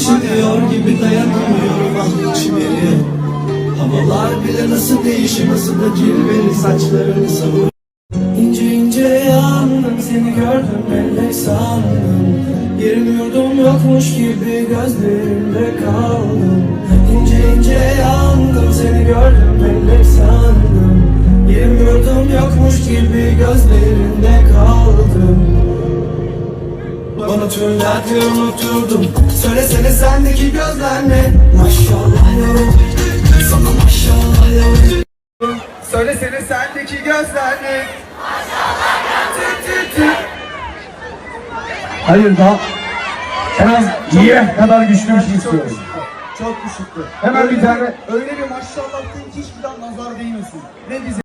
üşütüyor gibi dayanamıyorum. Ah içim Havalar bile nasıl değişir nasıl da cilveli saçlarını savur İnce ince yandım seni gördüm melek sandım. Yerim yurdum yokmuş gibi gözlerimde kaldım. İnce ince yandım seni gördüm melek sandım. Yerim yurdum yokmuş gibi gözlerinde kaldım bana tüm dertleri unutturdun Söylesene sendeki gözler ne? Maşallah yavrum. Sana maşallah yavrum. Söylesene sendeki gözler ne? Hayır daha en az Yiye kadar güçlü bir şey istiyorum. Çok düşüktü. Hemen bir tane Öyle bir maşallah ki hiçbir nazar değmesin. Ne bize